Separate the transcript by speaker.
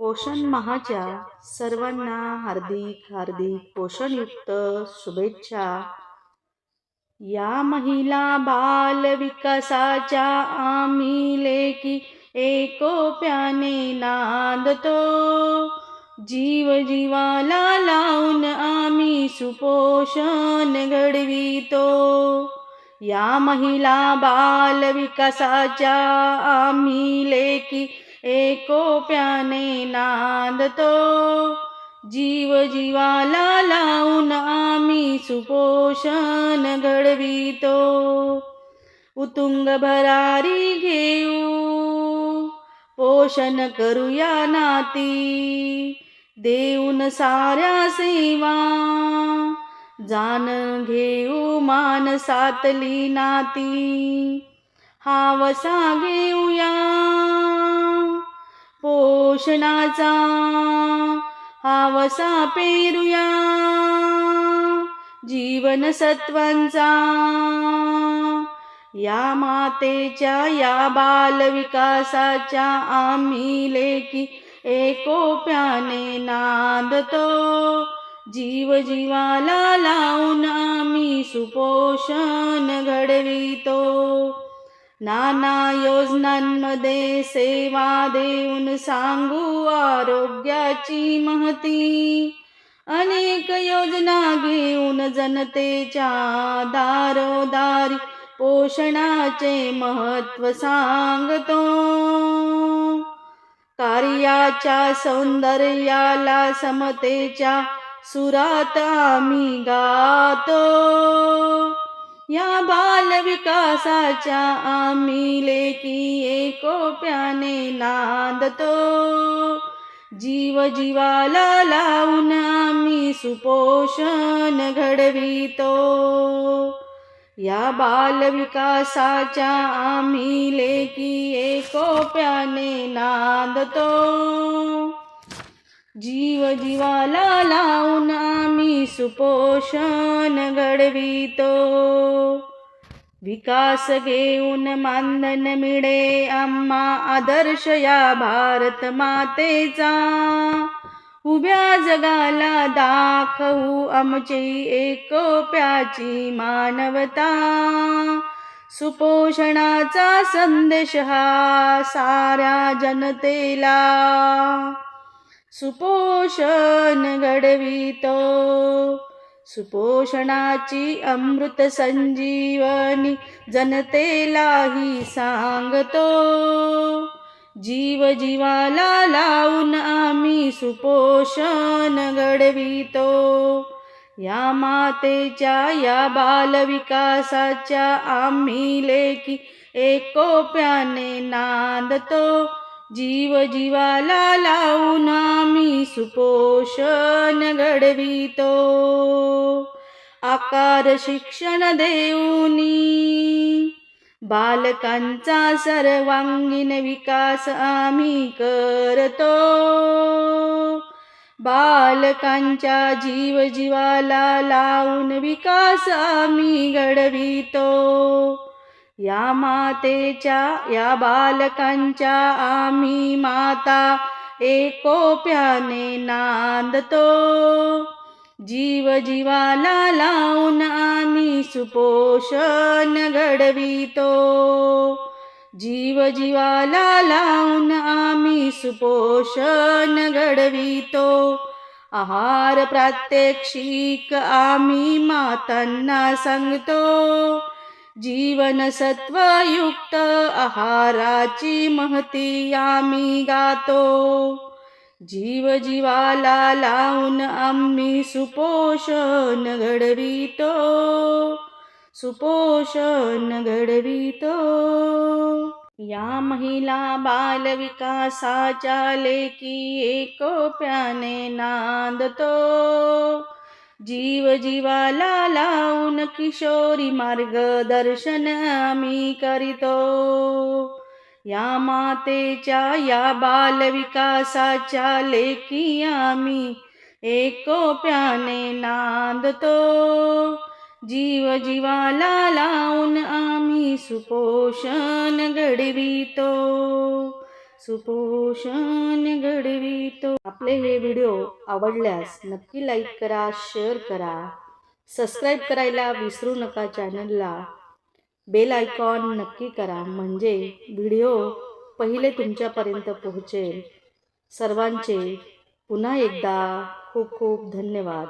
Speaker 1: पोषण महाच्या सर्वांना हार्दिक हार्दिक पोषणयुक्त शुभेच्छा. या महिला बाल विकासाच्या आम्ही लेकी एकोप्याने नांदतो. जीव जीवाला लावून आम्ही सुपोषण घडवितो. या महिला बाल विकासाच्या आम्ही लेकी एकोप्याने नांदतो जीव जीवाला लावून आम्ही सुपोषण घडवितो। उतुंग भरारी घेऊ पोषण करूया नाती। देऊन साऱ्या सेवा जाण घेऊ मानसातली नाती। हावसा घेऊया पोषणाचा हावसा पेरूया. जीवन सत्वांचा या मातेच्या या बालविकासाच्या आम्ही लेकी एकोप्याने नांदतो. जीव जीवाला लावून आम्ही सुपोषण घडवितो. नाना योजनांमध्ये सेवा देऊन सांगू आरोग्याची महती. अनेक योजना घेऊन जनतेच्या दारोदारी पोषणाचे महत्त्व सांगतो. कार्याच्या सौंदर्याला समतेच्या सुरात आम्ही गातो. या बाल विकासाच्या आम्ही लेकी एकोप्याने नांदतो. जीव जीवाला लावून आम्ही सुपोषण घडवितो. या बाल विकासाच्या आम्ही लेकी एकोप्याने नांदतो. जीव जीवाला लावून आम्ही सुपोषण घडवितो. विकास घेऊन मानधन मिळे आम्हा आदर्श या भारत मातेचा. उभ्या जगाला दाखवू आमची एकोप्याची मानवता. सुपोषणाचा संदेश हा साऱ्या जनतेला. सुपोषण घडवितो. सुपोषणाची अमृत संजीवनी जनतेलाही सांगतो. जीव जीवाला लावून आम्ही सुपोषण घडवितो. या मातेच्या या बालविकासाच्या आम्ही लेकी एकोप्याने नांदतो. जीव जीवाला लावून आम्ही सुपोषण घडवितो. आकार शिक्षण देऊनी बालकांचा सर्वांगीण विकास आम्ही करतो. बालकांच्या जीव जीवाला लावून विकास आम्ही घडवितो. या मातेच्या या बालकांच्या आम्ही माता एकोप्याने नांदतो. जीव जीवाला लावून आम्ही सुपोषण घडवितो. जीव जीवाला लावून आम्ही सुपोषण घडवितो. आहार प्रात्यक्षिक आम्ही मातांना सांगतो. जीवनसत्वयुक्त आहाराची महती आम्ही गातो. जीव जीवाला लावून आम्ही सुपोषण घडवितो. सुपोषण घडवितो. या महिला बाल विकासाच्या लेकी एकोप्याने नांदतो. जीव जीवाला लावून किशोरी मार्गदर्शन आम्ही करीतो. या मातेच्या या बालविकासाच्या लेखी लेकी आम्ही एकोप्याने नांदतो. जीव जीवाला लावून आम्ही सुपोषण घडवितो. सुपोषण घड आपले हे व्हिडिओ आवडल्यास नक्की लाईक करा शेअर करा. सबस्क्राईब करायला विसरू नका चॅनलला बेल आयकॉन नक्की करा म्हणजे व्हिडिओ पहिले तुमच्यापर्यंत पोहोचेल. सर्वांचे पुन्हा एकदा खूप खूप धन्यवाद.